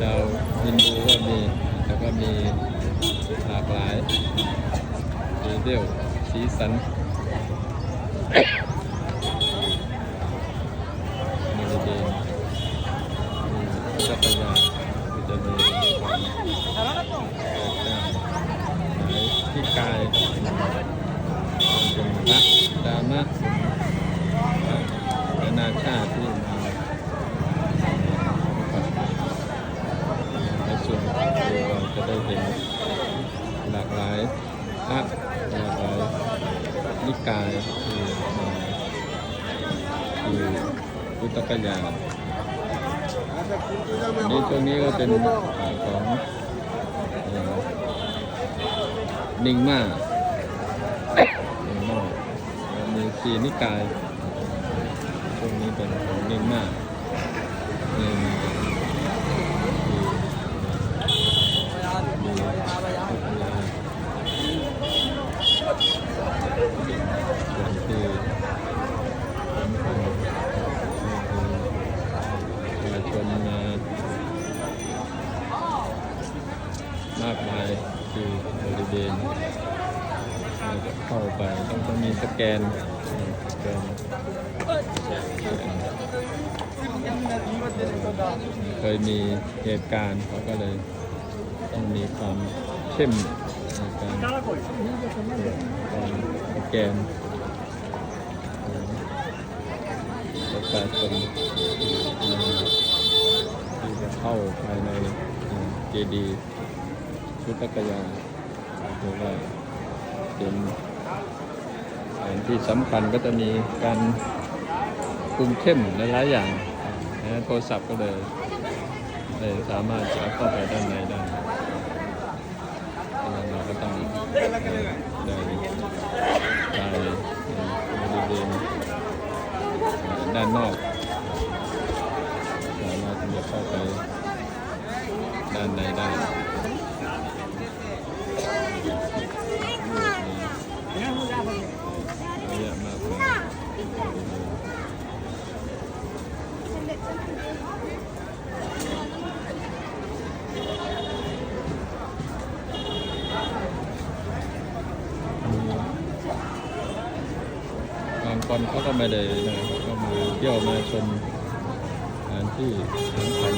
ชาวฮินดูก็มี แล้วก็มีหลากหลายดีเดียลสีสันมีดีมีจักรยานจะมีความที่กายนพระดามะ ได้เห็นหลากหลายพระหลากหลายนิกายที่มาคือพุทธกยาอันนี้ตรงนี้ก็เป็นอของนิงมานิงมามีสีนิกายตรงนี้เป็นของนิงมาหนึ่ง ส่วนที่ผมทำประชาชนมามากมาย คือบริเวณเราจะเข้าไปต้องต้องมีสแกนสแกนเคยมีเหตุการณ์เขาก็เลยต้องมีความเข้มในการการสแกนประชาชนที่จะเข้าภายในเจดีย์ ชุดตะกยานหรือว่าเป็นสถานที่สำคัญก็จะมีการคุมเข้มหลายๆอย่างนะโทรศัพท์ก็เลยเลยสามารถจะเข้าไปด้านในได้เราก็ต้องได้ได้บริเวณด้านนอกสามารถที่จะเข้าไปด้านในได้เยอะมากเลยบางคนเขาก็ไม่ได้นะครับก็มาเที่ยวมาชมสถานที่สำคัญ